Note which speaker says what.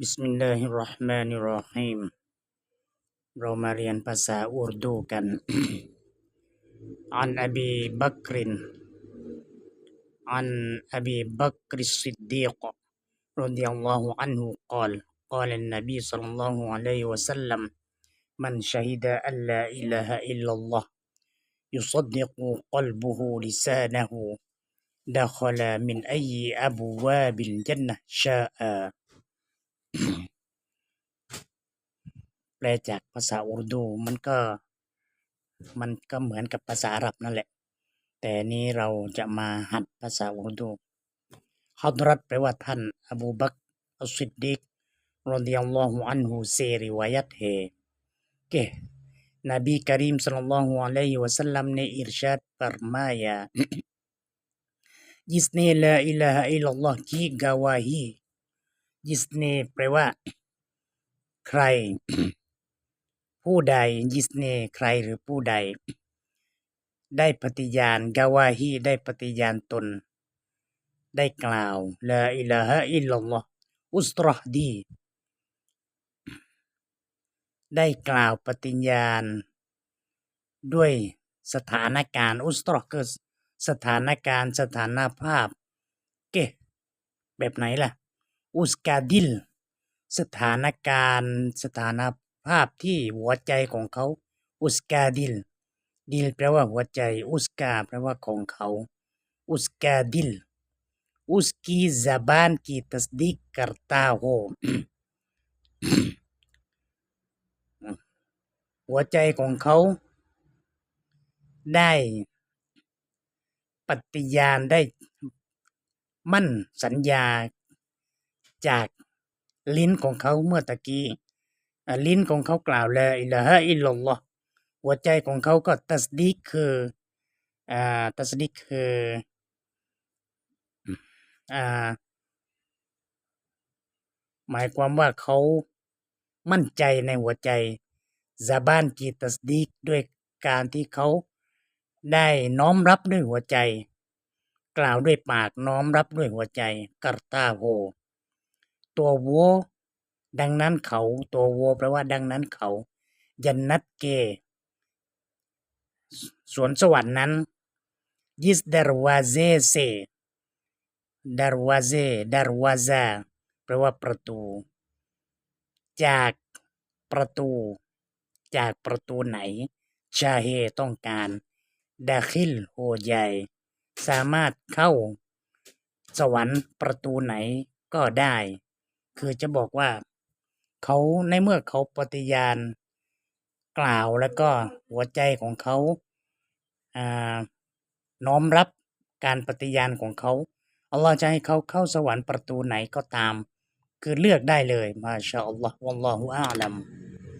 Speaker 1: บิสมิลลาฮิรเราะห์มานิรเราะฮีมเรามาเรียนภาษาอุรดูกัน อันอบีบักริน عن أبي بكر الصديق رضي الله عنه قال قال النبي صلى الله عليه وسلم من شهد أن لا إله إلا الله يصدق قلبه لسانه دخل من أي أبواب الجنة شاء แปลจากภาษาอุรดูมันก็ มันก็เหมือนกับภาษาอาหรับนั่นแหละ แต่นี้เราจะมาหัดภาษาอุรดูฮัดรัตแปลว่าท่าน อบูบักรอัสซิดดิกรดิยัลลอฮุอันฮุเซริวายัตเฮเกนบีกรีมศ็อลลัลลอฮุอะลัยฮิวะซัลลัมने इरशाद फरमाया जिसने ला इलाहा इल्लल्लाह की गवाही जिसने แปลว่า ใคร ผู้ใดยิสเนใครหรือผู้ใด ได้ปฏิญาณกาวาฮีได้ปฏิญาณตน ได้กล่าวลาอิลาฮะอิลลัลลอฮอุสตรอดี ได้กล่าวปฏิญาณ ด้วยสถานการณ์อุสตรอคือสถานการณ์สถานภาพ เกแบบไหนล่ะ อุสกาดิล สถานการณ์สถาน ภาพที่หัวใจของเขา อุสกาดิล ดิลแปลว่าหัวใจ อุสกาแปลว่าของเขา อุสกาดิล อุสกีซาบานกีตัสดิกกัรตาโฮหัวใจของเขา ได้ปฏิญาณได้มั่นสัญญาจากลิ้นของเขาเมื่อตะกี้ ลิ้นของเขากล่าวลาอิลาฮะอิลลัลลอฮ์หัวใจของเขาก็ตัสดีกคืออ่าตัสดีกคืออ่าหมายความว่าเขามั่นใจในหัวใจซาบานกีตัสดีกด้วยการที่เขาได้น้อมรับด้วยหัวใจ กล่าวด้วยปากน้อมรับด้วยหัวใจกัรตาโฮตัววัว ดังนั้นเขาตัววัวแปลว่า ดังนั้นเขา ยันนัดเก สวนสวรรค์นั้นยิสดารวาเซเซดารวาเซดารวาซาแปลว่าประตู จากประตู จากประตูไหน ชาเฮต้องการดาคิลโฮใหญ่ สามารถเข้า สวรรค์ประตูไหนก็ได้ คือจะบอกว่า เขาในเมื่อเขาปฏิญาณกล่าวแล้วก็หัวใจของเขาอ่าน้อมรับการปฏิญาณของเขาอัลลอฮ์จะให้เขาเข้าสวรรค์ประตูไหนก็ตาม คือเลือกได้เลยมาชาอัลลอฮ์วัลลอฮุอาลัม